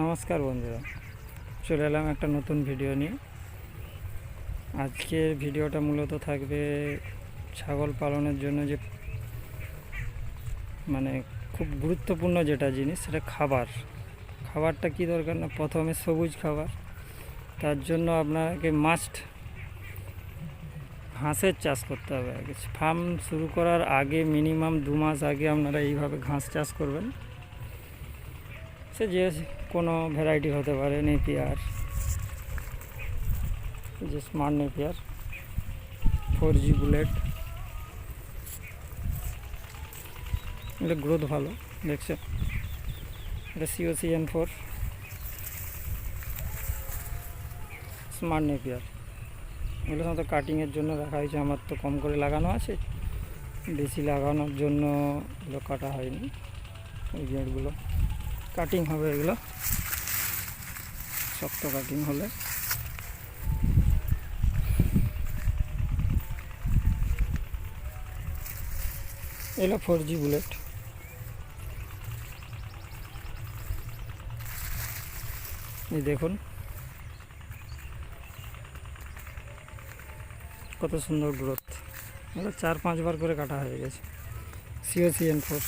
নমস্কার বন্ধুরা, চলে এলাম একটা নতুন ভিডিও নিয়ে। আজকের ভিডিওটা মূলত থাকবে ছাগল পালনের জন্য যে মানে খুব গুরুত্বপূর্ণ যেটা জিনিস সেটা খাবার। খাবারটা কি দরকার না? প্রথমে সবুজ খাবার। তার জন্য আপনাকে মাস্ট ঘাসের চাষ করতে হবে আগে। ফার্ম শুরু করার আগে মিনিমাম দু মাস আগে আপনারা এইভাবে ঘাস চাষ করবেন। সে যে কোনো ভ্যারাইটি হতে পারে, নেপিয়ার যে smart Napier four G bullet এটা গ্রোথ ভালো দেখছে এটা CO N four smart Napier. এগুলো সাধারণত কাটিংয়ের জন্য রাখা হয়েছে, আমার তো কম করে লাগানো আছে। বেশি লাগানোর জন্য এগুলো কাটা হয়নি, এই গেটগুলো কাটিং হবে এগুলো। শক্ত কাটিং হলে। এলো ফোর জি বুলেট দেখুন। কত সুন্দর গ্রোথ চার পাঁচবার করে কাটা হয়ে গেছে। সিও সি এন ফোর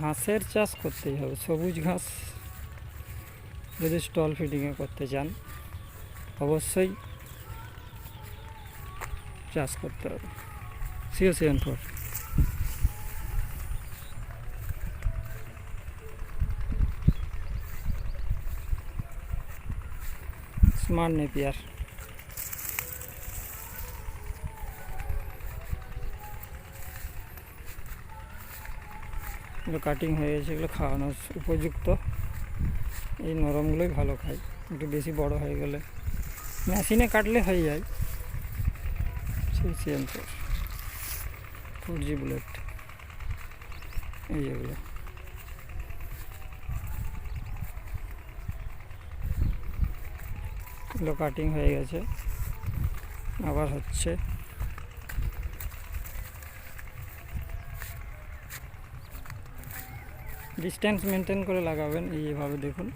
ঘাসের চাষ করতেই হবে, সবুজ ঘাস। যদি স্টল ফিডিংয়ে করতে চান, অবশ্যই চাষ করতে হবে। CO seven four smart Napier. এগুলো কাটিং হয়ে গেছে, এগুলো খাওয়ানোর উপযুক্ত। এই নরমগুলোই ভালো খায় একটু বেশি বড় হয়ে গেলে। মেশিনে কাটলে হয়ে যায়। সেই same four four G bullet এই যেগুলো এগুলো। কাটিং হয়ে গেছে। আবার হচ্ছে। ডিস্টেন্স মেনটেন করে লাগাবেন এইভাবে দেখুন।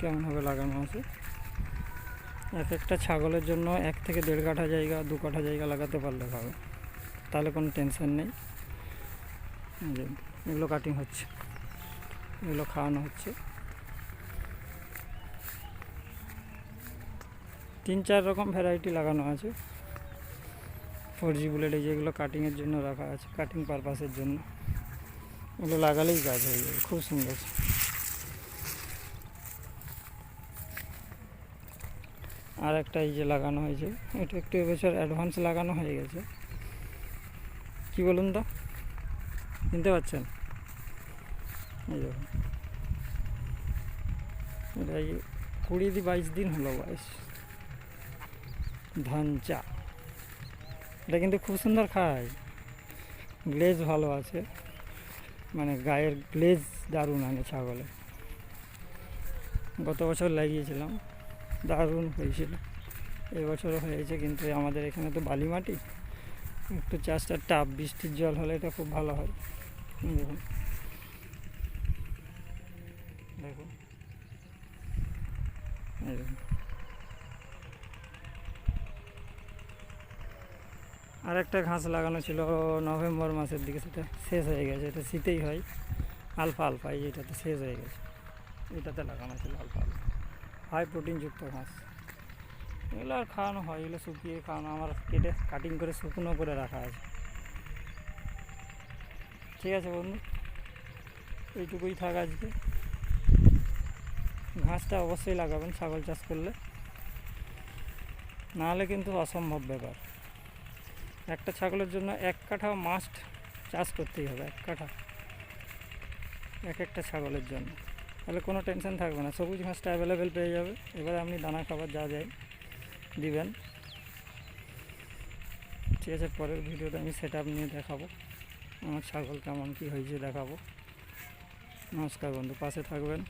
কেমনভাবে লাগানো আছে। এক একটা ছাগলের জন্য এক থেকে দেড় কাঠা জায়গা, দু কাঠা জায়গা লাগাতে পারলে হবে তাহলে কোনো টেনশন নেই। এগুলো কাটিং হচ্ছে। এগুলো খাওয়ানো হচ্ছে। তিন চার রকম ভ্যারাইটি লাগানো আছে। ফোর জি বুলেটে যেগুলো কাটিংয়ের জন্য রাখা আছে কাটিং পারপাসের জন্য। এগুলো লাগালেই কাজ হয়ে যাবে, খুব সুন্দর। আর একটা এই যে লাগানো হয়েছে, এটা একটু এবছর অ্যাডভান্স লাগানো হয়ে গেছে। কি বলুন তো? চিনতে পারছেন এই এটা এই কুড়ি দি বাইশ দিন হলো বাইশ ধান চা এটা কিন্তু খুব সুন্দর খায়। গ্লেজ ভালো আছে। মানে গায়ের গ্লেজ দারুণ আনে ছাগলে। গত বছর লাগিয়েছিলাম, দারুণ হয়েছিল। এবছরও হয়েছে, কিন্তু আমাদের এখানে তো বালি মাটি একটু চাষটা টাপ বৃষ্টির জল হলে এটা খুব ভালো হয়। দেখুন। দেখুন এই দেখুন আর একটা ঘাস লাগানো ছিল নভেম্বর মাসের দিকে, সেটা শেষ হয়ে গেছে। এটা শীতেই হয়, আলফা আলফা, এই এটাতে শেষ হয়ে গেছে। এটাতে লাগানো ছিল আলফা আলফা। হাই প্রোটিনযুক্ত ঘাস। এগুলো আর খাওয়ানো হয়, এগুলো শুকিয়ে খাওয়ানো। আমার কেটে কাটিং করে শুকনো করে রাখা আছে। ঠিক আছে বন্ধু, এইটুকুই থাক আজকে। ঘাসটা অবশ্যই লাগাবেন, ছাগল চাষ করলে। নাহলে কিন্তু অসম্ভব ব্যাপার। একটা ছাগলের জন্য এক কাঠা মাস্ট চাষ করতেই হবে, এক কাঠা। এক একটা ছাগলের জন্য। তাহলে কোনো টেনশন থাকবে না, সবুজ ঘাসটা অ্যাভেলেবেল পেয়ে যাবে। এবারে আপনি দানা খাবার যা যায় দিবেন। ঠিক আছে, পরের ভিডিওতে আমি সেট নিয়ে দেখাবো। আমার ছাগল কেমন কী হয়েছে দেখাবো। নমস্কার বন্ধু, পাশে থাকবেন।